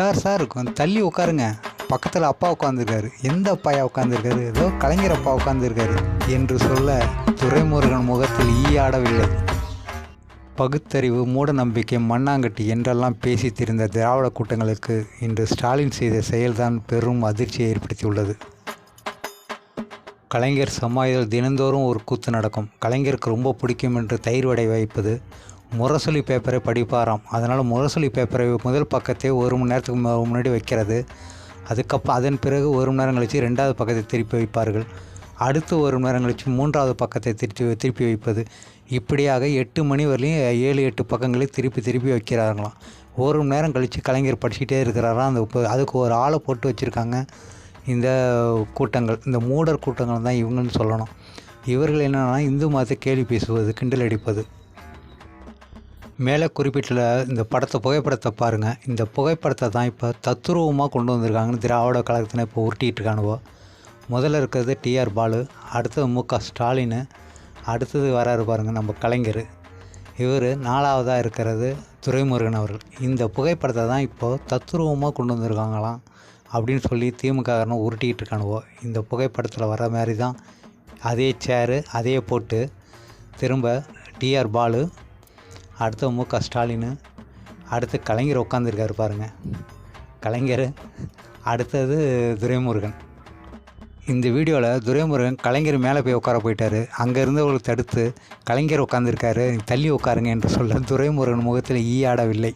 Sir sir கொஞ்சம் தள்ளி உட்காருங்க. பக்கத்தில் அப்பா உட்காந்துருக்காரு எந்த அப்பாயா உட்காந்துருக்காரு ஏதோ கலைஞர் அப்பா உட்காந்துருக்காரு என்று சொல்ல துரைமுருகன் முகத்தில் ஈயாடவில்லை பகுத்தறிவு மூட நம்பிக்கை மண்ணாங்கட்டி என்றெல்லாம் பேசி திரிந்த திராவிட கூட்டங்களுக்கு இன்று ஸ்டாலின் செய்த செயல்தான் பெரும் அதிர்ச்சியை ஏற்படுத்தியுள்ளது. கலைஞர் சமாதியில் தினந்தோறும் ஒரு கூத்து நடக்கும். கலைஞருக்கு ரொம்ப பிடிக்கும் என்று தயிர் வடை வைப்பது முரசொலி பேப்பரை படிப்பாராம். அதனால் முரசொலி பேப்பரை முதல் பக்கத்தை ஒரு மணி நேரத்துக்கு முன்னாடி வைக்கிறது. அதுக்கப்புறம் அதன் பிறகு ஒரு மணி நேரம் கழித்து ரெண்டாவது பக்கத்தை திருப்பி வைப்பார்கள். அடுத்து ஒரு மணி நேரம் கழித்து மூன்றாவது பக்கத்தை திருப்பி திருப்பி வைப்பது. இப்படியாக எட்டு மணி வரலையும் ஏழு எட்டு பக்கங்களை திருப்பி திருப்பி வைக்கிறாங்களாம் ஒரு மணி நேரம் கழித்து கலைஞர் படிச்சுட்டே இருக்கிறாராம் அந்த அதுக்கு ஒரு ஆளை போட்டு வச்சுருக்காங்க. இந்த கூட்டங்கள் இந்த மூடர் கூட்டங்கள் தான் இவங்கன்னு சொல்லணும். இவர்கள் என்னென்னா இந்து மதத்தை கேலி பேசுவது கிண்டல் அடிப்பது. மேலே குறிப்பிட்டுள்ள இந்த படத்தை புகைப்படத்தை பாருங்கள் இந்த புகைப்படத்தை தான் இப்போ தத்துரூபமாக கொண்டு வந்திருக்காங்கன்னு திராவிட கழகத்தினை இப்போ உருட்டிகிட்டு இருக்கானுவோ முதல்ல இருக்கிறது டிஆர் பாலு அடுத்தது மு க ஸ்டாலின் அடுத்தது வராரு பாருங்கள் நம்ம கலைஞர். இவர் நாலாவதாக இருக்கிறது துரைமுருகன் அவர்கள். இந்த புகைப்படத்தை தான் இப்போது தத்துரூபமாக கொண்டு வந்திருக்காங்களாம் அப்படின்னு சொல்லி திமுககாரனை உருட்டிகிட்டு இருக்கானுவோ இந்த புகைப்படத்தில் வர மாதிரி தான். அதே சேரு அதே போட்டு திரும்ப டிஆர் பாலு அடுத்து மு க. ஸ்டாலின் அடுத்து கலைஞர் உட்காந்துருக்காரு பாருங்கள் கலைஞர் அடுத்தது துரைமுருகன். இந்த வீடியோவில் துரைமுருகன் கலைஞர் மேலே போய் உட்கார போயிட்டார். அங்கே இருந்தவர்களை தடுத்து கலைஞர் உட்காந்துருக்காரு தள்ளி உட்காருங்க என்று சொல்ல துரைமுருகன் முகத்தில் ஈயாடவில்லை